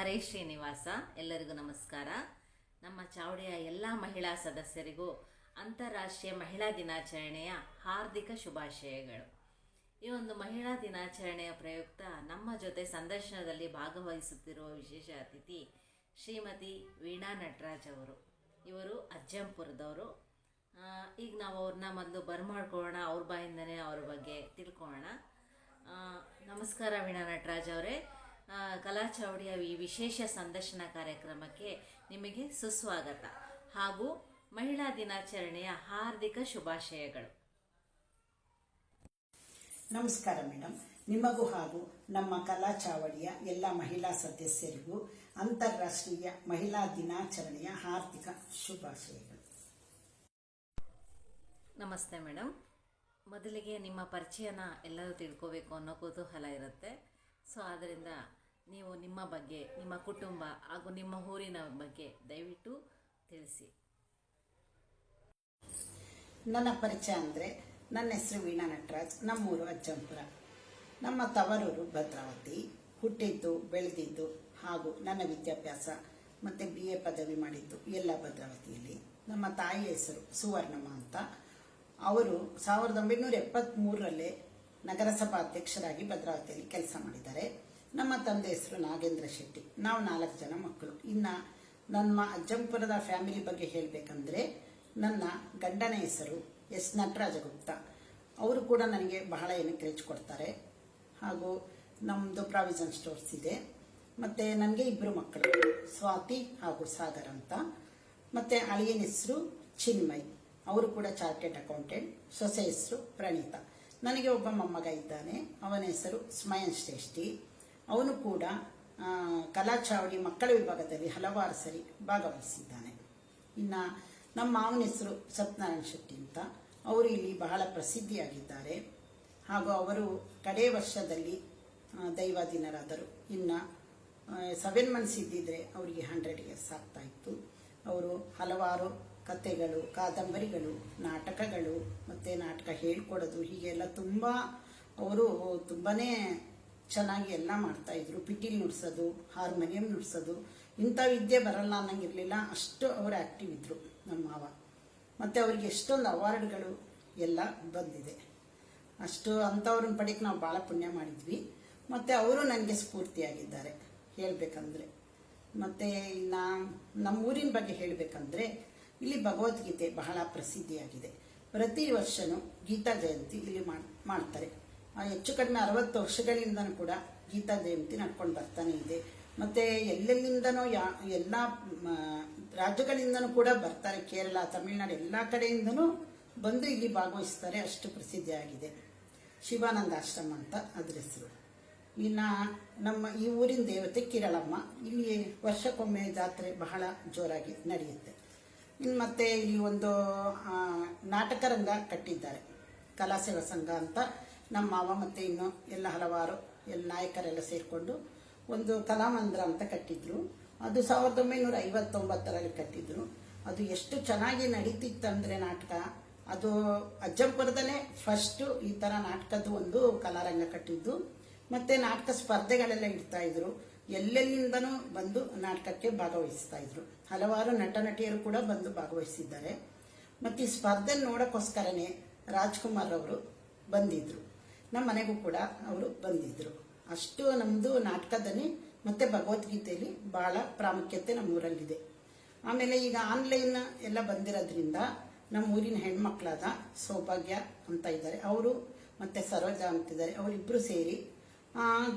ಹರೇ ಶ್ರೀನಿವಾಸ, ಎಲ್ಲರಿಗೂ ನಮಸ್ಕಾರ. ನಮ್ಮ ಚಾವಡಿಯ ಎಲ್ಲ ಮಹಿಳಾ ಸದಸ್ಯರಿಗೂ ಅಂತಾರಾಷ್ಟ್ರೀಯ ಮಹಿಳಾ ದಿನಾಚರಣೆಯ ಹಾರ್ದಿಕ ಶುಭಾಶಯಗಳು. ಈ ಒಂದು ಮಹಿಳಾ ದಿನಾಚರಣೆಯ ಪ್ರಯುಕ್ತ ನಮ್ಮ ಜೊತೆ ಸಂದರ್ಶನದಲ್ಲಿ ಭಾಗವಹಿಸುತ್ತಿರುವ ವಿಶೇಷ ಅತಿಥಿ ಶ್ರೀಮತಿ ವೀಣಾ ನಟರಾಜ್ ಅವರು. ಇವರು ಅಜ್ಜಂಪುರದವರು. ಈಗ ನಾವು ಅವ್ರನ್ನ ಮೊದಲು ಬರ್ಮಾಡ್ಕೊಳ್ಳೋಣ ಅವ್ರ ಬಾಯಿಂದನೇ ಅವ್ರ ಬಗ್ಗೆ ತಿಳ್ಕೊಳ್ಳೋಣ. ನಮಸ್ಕಾರ ವೀಣಾ ನಟರಾಜ್ ಅವರೇ. ಕಲಾ ಚಾವಡಿಯ ಈ ವಿಶೇಷ ಸಂದರ್ಶನ ಕಾರ್ಯಕ್ರಮಕ್ಕೆ ನಿಮಗೆ ಸುಸ್ವಾಗತ ಹಾಗೂ ಮಹಿಳಾ ದಿನಾಚರಣೆಯ ಹಾರ್ದಿಕ ಶುಭಾಶಯಗಳು. ನಮಸ್ಕಾರ ಮೇಡಮ್ ನಿಮಗೂ ಹಾಗೂ ನಮ್ಮ ಕಲಾ ಚಾವಡಿಯ ಎಲ್ಲ ಮಹಿಳಾ ಸದಸ್ಯರಿಗೂ ಅಂತಾರಾಷ್ಟ್ರೀಯ ಮಹಿಳಾ ದಿನಾಚರಣೆಯ ಹಾರ್ದಿಕ ಶುಭಾಶಯಗಳು. ನಮಸ್ತೆ ಮೇಡಮ್ ಮೊದಲಿಗೆ ನಿಮ್ಮ ಪರಿಚಯನ ಎಲ್ಲರೂ ತಿಳ್ಕೋಬೇಕು ಅನ್ನೋ ಕುತೂಹಲ ಇರುತ್ತೆ. ಸೊ ಆದ್ದರಿಂದ ನೀವು ನಿಮ್ಮ ಬಗ್ಗೆ, ನಿಮ್ಮ ಕುಟುಂಬ ಹಾಗೂ ನಿಮ್ಮ ಊರಿನ ಬಗ್ಗೆ ದಯವಿಟ್ಟು ತಿಳಿಸಿ. ನನ್ನ ಪರಿಚಯ ಅಂದರೆ ನನ್ನ ಹೆಸರು ವೀಣಾ ನಟರಾಜ್, ನಮ್ಮೂರು ಅಜ್ಜಂಪುರ. ನಮ್ಮ ತವರೂರು ಭದ್ರಾವತಿ, ಹುಟ್ಟಿದ್ದು, ಬೆಳೆದಿದ್ದು ಹಾಗೂ ನನ್ನ ವಿದ್ಯಾಭ್ಯಾಸ ಮತ್ತು ಬಿ ಎ ಪದವಿ ಮಾಡಿದ್ದು ಎಲ್ಲ ಭದ್ರಾವತಿಯಲ್ಲಿ. ನಮ್ಮ ತಾಯಿ ಹೆಸರು ಸುವರ್ಣಮ್ಮ ಅಂತ. ಅವರು ಸಾವಿರದ ಒಂಬೈನೂರ ಎಪ್ಪತ್ತ್ಮೂರರಲ್ಲೇ ನಗರಸಭಾ ಅಧ್ಯಕ್ಷರಾಗಿ ಭದ್ರಾವತಿಯಲ್ಲಿ ಕೆಲಸ ಮಾಡಿದ್ದಾರೆ. ನಮ್ಮ ತಂದೆ ಹೆಸರು ನಾಗೇಂದ್ರ ಶೆಟ್ಟಿ. ನಾವು ನಾಲ್ಕು ಜನ ಮಕ್ಕಳು. ಇನ್ನು ನಮ್ಮ ಅಜ್ಜಂಪುರದ ಫ್ಯಾಮಿಲಿ ಬಗ್ಗೆ ಹೇಳಬೇಕಂದ್ರೆ, ನನ್ನ ಗಂಡನ ಹೆಸರು ಎಸ್. ನಟರಾಜಗುಪ್ತ. ಅವರು ಕೂಡ ನನಗೆ ಬಹಳ ಎನ್ಕರೇಜ್ ಕೊಡ್ತಾರೆ ಹಾಗೂ ನಮ್ಮದು ಪ್ರಾವಿಷನ್ ಸ್ಟೋರ್ಸ್ ಇದೆ. ಮತ್ತು ನನಗೆ ಇಬ್ಬರು ಮಕ್ಕಳು, ಸ್ವಾತಿ ಹಾಗೂ ಸಾಗರ್ ಅಂತ. ಮತ್ತು ಅಳಿಯನ ಹೆಸರು ಚಿನ್ಮಯ್. ಅವರು ಕೂಡ ಚಾರ್ಟೆಡ್ ಅಕೌಂಟೆಂಟ್, ಸೊಸೆ ಹೆಸರು ಪ್ರಣೀತ. ನನಗೆ ಒಬ್ಬ ಮೊಮ್ಮಗ ಇದ್ದಾನೆ. ಅವನ ಹೆಸರು ಸ್ಮಯನ್ ಶ್ರೇಷ್ಠಿ. ಅವನು ಕೂಡ ಆ, ಕಲಾ ಚಾವಡಿ ಮಕ್ಕಳ ವಿಭಾಗದಲ್ಲಿ ಹಲವಾರು ಸರಿ ಭಾಗವಹಿಸಿದ್ದಾನೆ. ಇನ್ನು ನಮ್ಮ ಮಾವನ ಹೆಸರು ಸತ್ಯನಾರಾಯಣ ಶೆಟ್ಟಿ ಅಂತ. ಅವರು ಇಲ್ಲಿ ಬಹಳ ಪ್ರಸಿದ್ಧಿಯಾಗಿದ್ದಾರೆ. ಹಾಗೂ ಅವರು ಕಡೆ ವರ್ಷದಲ್ಲಿ ದೈವಾಧೀನರಾದರು. ಇನ್ನು ಸೆವೆನ್ ಮಂತ್ಸ್ ಇದ್ದಿದ್ರೆ ಅವರಿಗೆ ಹಂಡ್ರೆಡ್ ಇಯರ್ಸ್ ಆಗ್ತಾ ಇತ್ತು. ಅವರು ಹಲವಾರು ಕಥೆಗಳು ಕಾದಂಬರಿಗಳು ನಾಟಕಗಳು ಮತ್ತು ನಾಟಕ ಹೇಳ್ಕೊಡೋದು ಹೀಗೆಲ್ಲ ತುಂಬ ಅವರು ತುಂಬನೇ ಚೆನ್ನಾಗಿ ಎಲ್ಲ ಮಾಡ್ತಾ ಇದ್ರು. ಪಿಟೀಲ್ ನುಡ್ಸೋದು, ಹಾರ್ಮೋನಿಯಂ ನುಡ್ಸೋದು. ಇಂಥ ವಿದ್ಯೆ ಬರಲ್ಲ ಅನ್ನಂಗಿರಲಿಲ್ಲ. ಅಷ್ಟು ಅವರು ಆ್ಯಕ್ಟಿವ್ ಇದ್ರು ನಮ್ಮ ಮಾವ. ಮತ್ತು ಅವ್ರಿಗೆ ಎಷ್ಟೊಂದು ಅವಾರ್ಡ್ಗಳು ಎಲ್ಲ ಬಂದಿದೆ. ಅಷ್ಟು ಅಂಥವ್ರನ್ನ ಪಡೆಯಕ್ಕೆ ನಾವು ಭಾಳ ಪುಣ್ಯ ಮಾಡಿದ್ವಿ. ಮತ್ತು ಅವರು ನನಗೆ ಸ್ಫೂರ್ತಿಯಾಗಿದ್ದಾರೆ ಹೇಳಬೇಕಂದ್ರೆ. ಮತ್ತು ನಾ ನಮ್ಮ ಊರಿನ ಬಗ್ಗೆ ಹೇಳಬೇಕಂದ್ರೆ, ಇಲ್ಲಿ ಭಗವದ್ಗೀತೆ ಬಹಳ ಪ್ರಸಿದ್ಧಿಯಾಗಿದೆ. ಪ್ರತಿ ವರ್ಷನೂ ಗೀತಾ ಜಯಂತಿ ಇಲ್ಲಿ ಮಾಡ್- ಮಾಡ್ತಾರೆ. ಹೆಚ್ಚು ಕಡಿಮೆ ಅರವತ್ತು ವರ್ಷಗಳಿಂದನೂ ಕೂಡ ಗೀತಾ ಜಯಂತಿ ನಡ್ಕೊಂಡು ಬರ್ತಾನೆ ಇದೆ. ಮತ್ತೆ ಎಲ್ಲೆಲ್ಲಿಂದನೋ ಯಾ, ಎಲ್ಲ ರಾಜ್ಯಗಳಿಂದನೂ ಕೂಡ ಬರ್ತಾರೆ. ಕೇರಳ, ತಮಿಳುನಾಡು ಎಲ್ಲ ಕಡೆಯಿಂದನೂ ಬಂದು ಇಲ್ಲಿ ಭಾಗವಹಿಸ್ತಾರೆ. ಅಷ್ಟು ಪ್ರಸಿದ್ಧಿಯಾಗಿದೆ ಶಿವಾನಂದ ಆಶ್ರಮ ಅಂತ ಅದ್ರ ಹೆಸರು. ಇನ್ನು ನಮ್ಮ ಈ ಊರಿನ ದೇವತೆ ಕಿರಳಮ್ಮ. ಇಲ್ಲಿ ವರ್ಷಕ್ಕೊಮ್ಮೆ ಜಾತ್ರೆ ಬಹಳ ಜೋರಾಗಿ ನಡೆಯುತ್ತೆ. ಇನ್ನು ಮತ್ತೆ ಇಲ್ಲಿ ಒಂದು ನಾಟಕ ರಂಗ ಕಟ್ಟಿದ್ದಾರೆ. ಕಲಾಸೇವಾ ಸಂಘ ಅಂತ. ನಮ್ಮ ಮಾವ ಮತ್ತು ಇನ್ನು ಎಲ್ಲ ಹಲವಾರು ಎಲ್ಲ ನಾಯಕರೆಲ್ಲ ಸೇರಿಕೊಂಡು ಒಂದು ಕಲಾಮಂದಿರ ಅಂತ ಕಟ್ಟಿದ್ರು. ಅದು ಸಾವಿರದ ಒಂಬೈನೂರ ಐವತ್ತೊಂಬತ್ತರಲ್ಲಿ ಕಟ್ಟಿದ್ರು. ಅದು ಎಷ್ಟು ಚೆನ್ನಾಗಿ ನಡೀತಿತ್ತಂದ್ರೆ ನಾಟಕ. ಅದು ಅಜ್ಜಂಪುರದಲ್ಲೇ ಫಸ್ಟ್ ಈ ಥರ ನಾಟಕದ ಒಂದು ಕಲಾರಂಗ ಕಟ್ಟಿದ್ದು. ಮತ್ತೆ ನಾಟಕ ಸ್ಪರ್ಧೆಗಳೆಲ್ಲ ಇಡ್ತಾ ಇದ್ರು. ಎಲ್ಲೆಲ್ಲಿಂದನೂ ಬಂದು ನಾಟಕಕ್ಕೆ ಭಾಗವಹಿಸ್ತಾ ಇದ್ರು. ಹಲವಾರು ನಟ ನಟಿಯರು ಕೂಡ ಬಂದು ಭಾಗವಹಿಸಿದ್ದಾರೆ. ಮತ್ತೆ ಈ ಸ್ಪರ್ಧೆ ನೋಡಕ್ಕೋಸ್ಕರನೇ ರಾಜ್ಕುಮಾರ್ ಅವರು ಬಂದಿದ್ರು. ನಮ್ಮ ಮನೆಗೂ ಕೂಡ ಅವರು ಬಂದಿದ್ರು. ಅಷ್ಟು ನಮ್ಮದು ನಾಟಕದಲ್ಲಿ ಮತ್ತೆ ಭಗವದ್ಗೀತೆಯಲ್ಲಿ ಬಹಳ ಪ್ರಾಮುಖ್ಯತೆ ನಮ್ಮ ಊರಲ್ಲಿದೆ ಆಮೇಲೆ ಈಗ ಆನ್ಲೈನ್ ಎಲ್ಲ ಬಂದಿರೋದ್ರಿಂದ ನಮ್ಮ ಊರಿನ ಹೆಣ್ಮಕ್ಳಾದ ಸೌಭಾಗ್ಯ ಅಂತ ಇದ್ದಾರೆ. ಅವರು ಮತ್ತೆ ಸರೋಜಾ ಅಂತಿದ್ದಾರೆ. ಅವರಿಬ್ಬರು ಸೇರಿ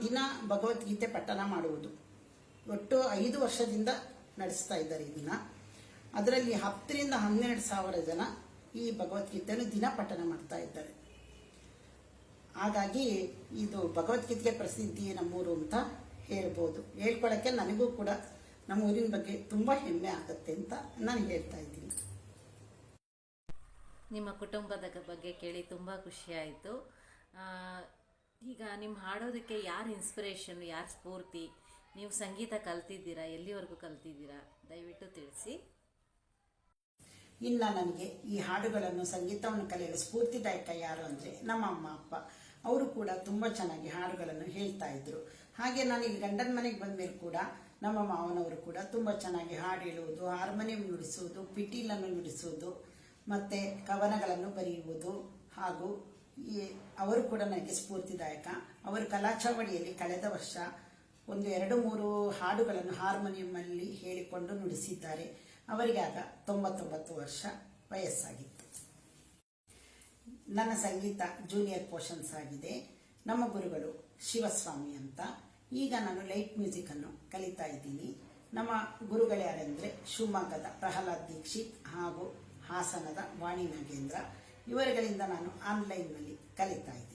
ದಿನ ಭಗವದ್ಗೀತೆ ಪಠನ ಮಾಡುವುದು. ಒಟ್ಟು ಐದು ವರ್ಷದಿಂದ ನಡೆಸ್ತಾ ಇದ್ದಾರೆ ಈ ದಿನ. ಅದರಲ್ಲಿ ಹತ್ತರಿಂದ ಹನ್ನೆರಡು ಸಾವಿರ ಜನ ಈ ಭಗವದ್ಗೀತೆಯನ್ನು ದಿನ ಪಠನ ಮಾಡ್ತಾ ಇದ್ದಾರೆ. ಹಾಗಾಗಿ ಇದು ಭಗವದ್ಗೀತೆಗೆ ಪ್ರಸಿದ್ಧಿ ನಮ್ಮೂರು ಅಂತ ಹೇಳ್ಬೋದು. ಹೇಳ್ಕೊಳಕ್ಕೆ ನನಗೂ ಕೂಡ ನಮ್ಮ ಊರಿನ ಬಗ್ಗೆ ತುಂಬ ಹೆಮ್ಮೆ ಆಗುತ್ತೆ ಅಂತ ನಾನು ಹೇಳ್ತಾ ಇದ್ದೀನಿ. ನಿಮ್ಮ ಕುಟುಂಬದ ಬಗ್ಗೆ ಕೇಳಿ ತುಂಬ ಖುಷಿಯಾಯಿತು ಈಗ ನಿಮ್ಮ ಹಾಡೋದಕ್ಕೆ ಯಾರು ಇನ್ಸ್ಪಿರೇಷನ್ ಯಾರು ಸ್ಫೂರ್ತಿ? ನೀವು ಸಂಗೀತ ಕಲ್ತಿದ್ದೀರಾ? ಎಲ್ಲಿವರೆಗೂ ಕಲ್ತಿದ್ದೀರಾ? ದಯವಿಟ್ಟು ತಿಳಿಸಿ. ಇಲ್ಲ ನನಗೆ ಈ ಹಾಡುಗಳನ್ನು ಸಂಗೀತವನ್ನು ಕಲಿಯಲು ಸ್ಫೂರ್ತಿದಾಯಕ ಯಾರು ಅಂದರೆ ನಮ್ಮ ಅಮ್ಮ ಅಪ್ಪ. ಅವರು ಕೂಡ ತುಂಬಾ ಚೆನ್ನಾಗಿ ಹಾಡುಗಳನ್ನು ಹೇಳ್ತಾ ಇದ್ರು. ಹಾಗೆ ನಾನು ಈ ಗಂಡನ ಮನೆಗೆ ಬಂದ ಮೇಲೆ ಕೂಡ ನಮ್ಮ ಮಾವನವರು ಕೂಡ ತುಂಬ ಚೆನ್ನಾಗಿ ಹಾಡು ಹೇಳುವುದು, ಹಾರ್ಮೋನಿಯಂ ನುಡಿಸುವುದು, ಪಿಟೀಲನ್ನು ನುಡಿಸುವುದು, ಮತ್ತು ಕವನಗಳನ್ನು ಬರೆಯುವುದು ಹಾಗೂ ಈ ಅವರು ಕೂಡ ನನಗೆ ಸ್ಫೂರ್ತಿದಾಯಕ. ಅವರು ಕಲಾಚಾವಳಿಯಲ್ಲಿ ಕಳೆದ ವರ್ಷ ಒಂದು ಎರಡು ಮೂರು ಹಾಡುಗಳನ್ನು ಹಾರ್ಮೋನಿಯಂನಲ್ಲಿ ಹೇಳಿಕೊಂಡು ನುಡಿಸಿದ್ದಾರೆ. ಅವರಿಗೆ ಆಗ ತೊಂಬತ್ತೊಂಬತ್ತು ವರ್ಷ ವಯಸ್ಸಾಗಿತ್ತು. ನನ್ನ ಸಂಗೀತ ಜೂನಿಯರ್ ಪೋರ್ಷನ್ಸ್ ಆಗಿದೆ. ನಮ್ಮ ಗುರುಗಳು ಶಿವಸ್ವಾಮಿ ಅಂತ. ಈಗ ನಾನು ಲೈಟ್ ಮ್ಯೂಸಿಕ್ ಅನ್ನು ಕಲಿತಾ ಇದ್ದೀನಿ. ನಮ್ಮ ಗುರುಗಳು ಯಾರೆಂದ್ರೆ ಶಿವಮೊಗ್ಗದ ಪ್ರಹ್ಲಾದ್ ದೀಕ್ಷಿತ್ ಹಾಗೂ ಹಾಸನದ ವಾಣಿ ನಾಗೇಂದ್ರ. ಇವರುಗಳಿಂದ ನಾನು ಆನ್ಲೈನ್ನಲ್ಲಿ ಕಲಿತಾ ಇದ್ದೀನಿ.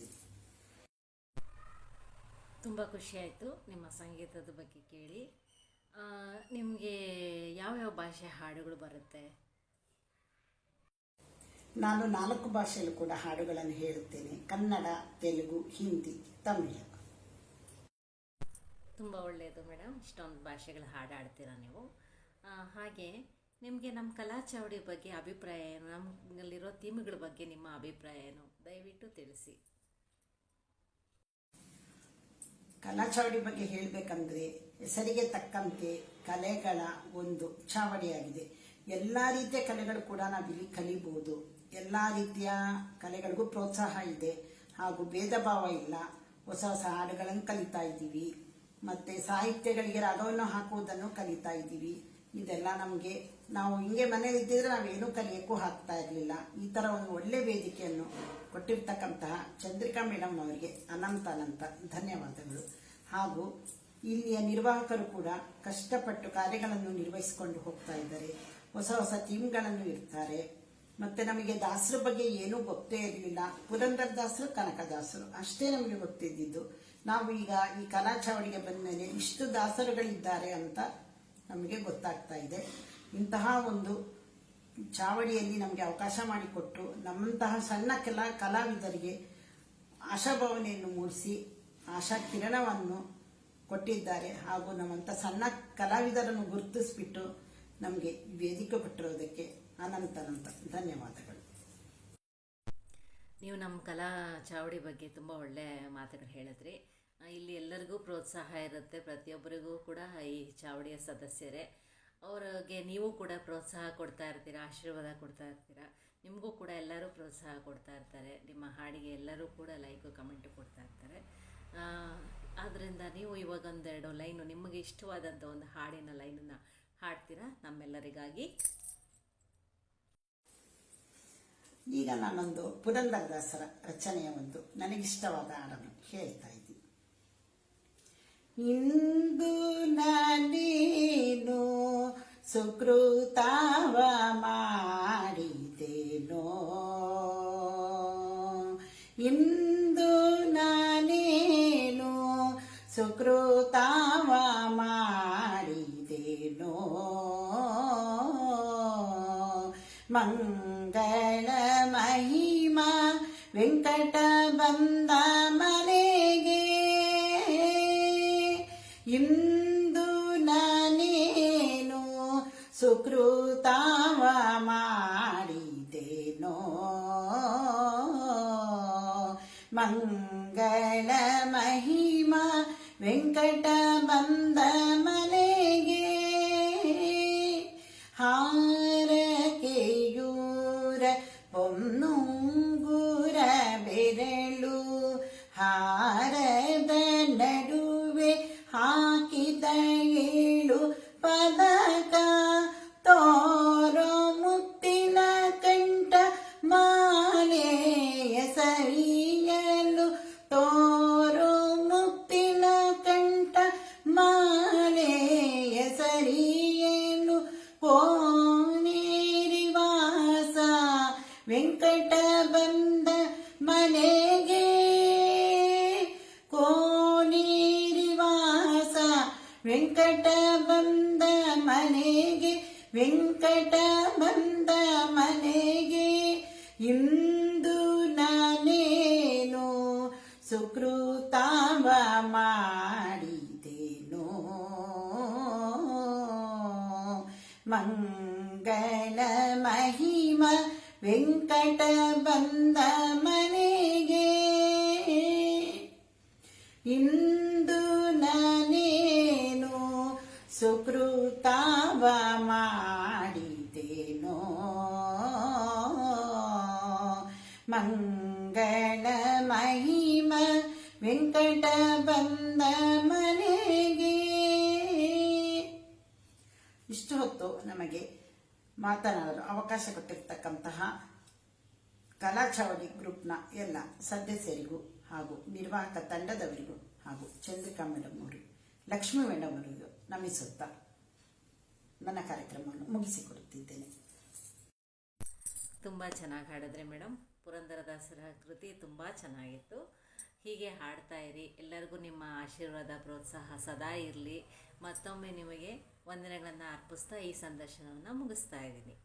ತುಂಬ ಖುಷಿಯಾಯಿತು ನಿಮ್ಮ ಸಂಗೀತದ ಬಗ್ಗೆ ಕೇಳಿ. ನಿಮಗೆ ಯಾವ್ಯಾವ ಭಾಷೆ ಹಾಡುಗಳು ಬರುತ್ತೆ? ನಾನು ನಾಲ್ಕು ಭಾಷೆಯಲ್ಲೂ ಕೂಡ ಹಾಡುಗಳನ್ನು ಹೇಳುತ್ತೇನೆ. ಕನ್ನಡ ತೆಲುಗು ಹಿಂದಿ ತಮಿಳು. ತುಂಬ ಒಳ್ಳೆಯದು ಮೇಡಮ್. ಇಷ್ಟೊಂದು ಭಾಷೆಗಳ ಹಾಡು ಹಾಡ್ತೀರಾ ನೀವು ಹಾಗೆ ನಿಮಗೆ ನಮ್ಮ ಕಲಾ ಚಾವಡಿ ಬಗ್ಗೆ ಅಭಿಪ್ರಾಯ ಏನು? ನಮ್ಮಲ್ಲಿರೋ ಥೀಮ್ಗಳ ಬಗ್ಗೆ ನಿಮ್ಮ ಅಭಿಪ್ರಾಯ ಏನು? ದಯವಿಟ್ಟು ತಿಳಿಸಿ. ಕಲಾ ಚಾವಡಿ ಬಗ್ಗೆ ಹೇಳಬೇಕಂದ್ರೆ ಹೆಸರಿಗೆ ತಕ್ಕಂತೆ ಕಲೆಗಳ ಒಂದು ಚಾವಡಿಯಾಗಿದೆ ಎಲ್ಲ ರೀತಿಯ ಕಲೆಗಳು ಕೂಡ ನಾವಿಲ್ಲಿ ಕಲಿಬಹುದು ಎಲ್ಲ ರೀತಿಯ ಕಲೆಗಳಿಗೂ ಪ್ರೋತ್ಸಾಹ ಇದೆ. ಹಾಗೂ ಭೇದ ಭಾವ ಇಲ್ಲ. ಹೊಸ ಹೊಸ ಹಾಡುಗಳನ್ನು ಕಲಿತಾ ಇದ್ದೀವಿ. ಮತ್ತೆ ಸಾಹಿತ್ಯಗಳಿಗೆ ರಾಗವನ್ನು ಹಾಕುವುದನ್ನು ಕಲಿತಾ ಇದ್ದೀವಿ. ಇದೆಲ್ಲ ನಮಗೆ, ನಾವು ಹಿಂಗೆ ಮನೇಲಿ ಇದ್ದಿದ್ರೆ ನಾವೇನು ಕಲಿಯಕ್ಕೂ ಹಾಕ್ತಾ ಇರಲಿಲ್ಲ. ಈ ಥರ ಒಂದು ಒಳ್ಳೆ ವೇದಿಕೆಯನ್ನು ಕೊಟ್ಟಿರ್ತಕ್ಕಂತಹ ಚಂದ್ರಿಕಾ ಮೇಡಮ್ ಅವರಿಗೆ ಅನಂತ ಅನಂತ ಧನ್ಯವಾದಗಳು. ಹಾಗೂ ಇಲ್ಲಿಯ ನಿರ್ವಾಹಕರು ಕೂಡ ಕಷ್ಟಪಟ್ಟು ಕಾರ್ಯಗಳನ್ನು ನಿರ್ವಹಿಸಿಕೊಂಡು ಹೋಗ್ತಾ ಇದ್ದಾರೆ. ಹೊಸ ಹೊಸ ಥೀಮ್ಗಳನ್ನು ಇರ್ತಾರೆ ಮತ್ತೆ ನಮಗೆ ದಾಸರ ಬಗ್ಗೆ ಏನೂ ಗೊತ್ತೇ ಇರಲಿಲ್ಲ. ಪುರಂದರ ದಾಸರು ಕನಕದಾಸರು ಅಷ್ಟೇ ನಮಗೆ ಗೊತ್ತಿದ್ದಿದ್ದು. ನಾವು ಈಗ ಈ ಕಲಾಚಾವಡಿಗೆ ಬಂದ ಮೇಲೆ ಇಷ್ಟು ದಾಸರುಗಳಿದ್ದಾರೆ ಅಂತ ನಮಗೆ ಗೊತ್ತಾಗ್ತಾ ಇದೆ. ಇಂತಹ ಒಂದು ಚಾವಡಿಯಲ್ಲಿ ನಮಗೆ ಅವಕಾಶ ಮಾಡಿಕೊಟ್ಟು ನಮ್ಮಂತಹ ಸಣ್ಣ ಕೆಲ ಕಲಾವಿದರಿಗೆ ಆಶಾಭಾವನೆಯನ್ನು ಮೂಡಿಸಿ, ಆಶಾ ಕಿರಣವನ್ನು ಕೊಟ್ಟಿದ್ದಾರೆ. ಹಾಗೂ ನಮ್ಮಂಥ ಸಣ್ಣ ಕಲಾವಿದರನ್ನು ಗುರುತಿಸ್ಬಿಟ್ಟು ನಮಗೆ ವೇದಿಕೆ ಕೊಟ್ಟಿರೋದಕ್ಕೆ ಅನಂತ ಅನಂತ ಧನ್ಯವಾದಗಳು. ನೀವು ನಮ್ಮ ಕಲಾ ಚಾವಡಿ ಬಗ್ಗೆ ತುಂಬ ಒಳ್ಳೆ ಮಾತುಗಳು ಹೇಳಿದ್ರಿ. ಇಲ್ಲಿ ಎಲ್ಲರಿಗೂ ಪ್ರೋತ್ಸಾಹ ಇರುತ್ತೆ. ಪ್ರತಿಯೊಬ್ಬರಿಗೂ ಕೂಡ ಈ ಚಾವಡಿಯ ಸದಸ್ಯರೇ. ಅವ್ರಿಗೆ ನೀವು ಕೂಡ ಪ್ರೋತ್ಸಾಹ ಕೊಡ್ತಾ ಇರ್ತೀರಾ, ಆಶೀರ್ವಾದ ಕೊಡ್ತಾ ಇರ್ತೀರಾ? ನಿಮಗೂ ಕೂಡ ಎಲ್ಲರೂ ಪ್ರೋತ್ಸಾಹ ಕೊಡ್ತಾ ಇರ್ತಾರೆ. ನಿಮ್ಮ ಹಾಡಿಗೆ ಎಲ್ಲರೂ ಕೂಡ ಲೈಕು ಕಮೆಂಟು ಕೊಡ್ತಾ ಇರ್ತಾರೆ. ಆದ್ದರಿಂದ ನೀವು ಇವಾಗ ಒಂದೆರಡು ಲೈನು ನಿಮಗೆ ಇಷ್ಟವಾದಂಥ ಒಂದು ಹಾಡಿನ ಲೈನನ್ನು ಹಾಡ್ತೀರಾ ನಮ್ಮೆಲ್ಲರಿಗಾಗಿ. ಈಗ ನಾನೊಂದು ಪುರಂದರದಾಸರ ರಚನೆಯ ಒಂದು ನನಗಿಷ್ಟವಾದ ಹಾಡನ್ನು ಹೇಳ್ತಾ ಇದ್ದೀನಿ. ಇಂದು ನಾನೇನು ಸುಕೃತಾವ ಮಾಡಿದೆನೋ? ಇಂದು ನಾನೇನು ಸುಕೃತಾವ ಮಾಡಿದೆನೋ? ಮಂಗಳ ಇಂದು ನಾನೇನು ಸುಕೃತಾವ ವೆಂಕಟ ಬಂದ ಮನೆಗೆ ವೆಂಕಟ ಬಂದ ಮನೆಗೆ. ಇಂದು ನಾನೇನು ಸುಕೃತಾಂಬ ಮಾಡಿದೆನೋ? ಮಂಗಳ ಮಹಿಮ ವೆಂಕಟ ಬಂದ ಮನೆಗೆ. ಇಂದು ಸುಕೃತಾವ ಮಾಡಿದೇನೋ? ಮಂಗಳ ಮಹಿಮ ವೆಂಕಟ ಬಂದ ಮನೆಗೆ. ಇಷ್ಟು ಹೊತ್ತು ನಮಗೆ ಮಾತನಾಡಲು ಅವಕಾಶ ಕೊಟ್ಟಿರ್ತಕ್ಕಂತಹ ಕಲಾಚಾವಳಿ ಗ್ರೂಪ್ನ ಎಲ್ಲ ಸದಸ್ಯರಿಗೂ ಹಾಗೂ ನಿರ್ವಾಹಕ ತಂಡದವರಿಗೂ ಹಾಗೂ ಚಂದ್ರಿಕಾ ಮೇಡಮ್ ಅವರು ಲಕ್ಷ್ಮೀ ಮೇಡಮ್ ಅವರಿಗೂ ನಮಿಸುತ್ತಾ ನನ್ನ ಕಾರ್ಯಕ್ರಮವನ್ನು ಮುಗಿಸಿಕೊಡುತ್ತಿದ್ದೇನೆ ತುಂಬ ಚೆನ್ನಾಗಿ ಹಾಡಿದ್ರೆ ಮೇಡಮ್ ಪುರಂದರದಾಸರ ಕೃತಿ ತುಂಬ ಚೆನ್ನಾಗಿತ್ತು. ಹೀಗೆ ಹಾಡ್ತಾ ಇರಿ. ಎಲ್ಲರಿಗೂ ನಿಮ್ಮ ಆಶೀರ್ವಾದ, ಪ್ರೋತ್ಸಾಹ ಸದಾ ಇರಲಿ. ಮತ್ತೊಮ್ಮೆ ನಿಮಗೆ ವಂದನೆಗಳನ್ನು ಅರ್ಪಿಸ್ತಾ ಈ ಸಂದರ್ಶನವನ್ನು ಮುಗಿಸ್ತಾ ಇದ್ದೀನಿ.